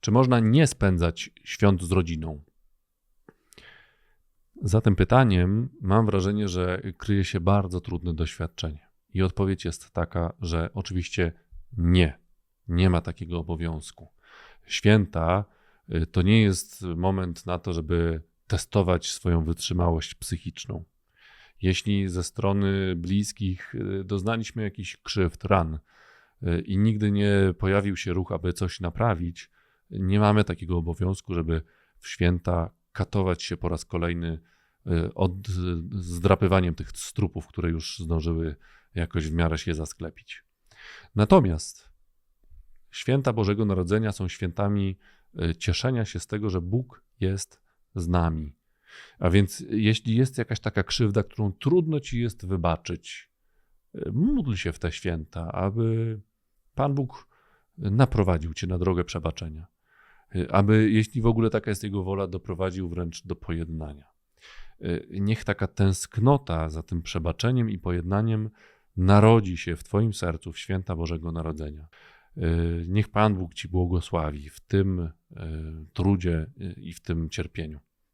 Czy można nie spędzać świąt z rodziną? Za tym pytaniem mam wrażenie, że kryje się bardzo trudne doświadczenie. I odpowiedź jest taka, że oczywiście nie. Nie ma takiego obowiązku. Święta y, to nie jest moment na to, żeby testować swoją wytrzymałość psychiczną. Jeśli ze strony bliskich y, doznaliśmy jakichś krzywd, ran y, i nigdy nie pojawił się ruch, aby coś naprawić, nie mamy takiego obowiązku, żeby w święta katować się po raz kolejny od zdrapywaniem tych strupów, które już zdążyły jakoś w miarę się zasklepić. Natomiast święta Bożego Narodzenia są świętami e, cieszenia się z tego, że Bóg jest z nami. A więc jeśli jest jakaś taka krzywda, którą trudno ci jest wybaczyć, e, módl się w te święta, aby Pan Bóg naprowadził cię na drogę przebaczenia. E, aby, jeśli w ogóle taka jest Jego wola, doprowadził wręcz do pojednania. Niech taka tęsknota za tym przebaczeniem i pojednaniem narodzi się w Twoim sercu w święta Bożego Narodzenia. Y, niech Pan Bóg Ci błogosławi w tym y, trudzie y, i w tym cierpieniu.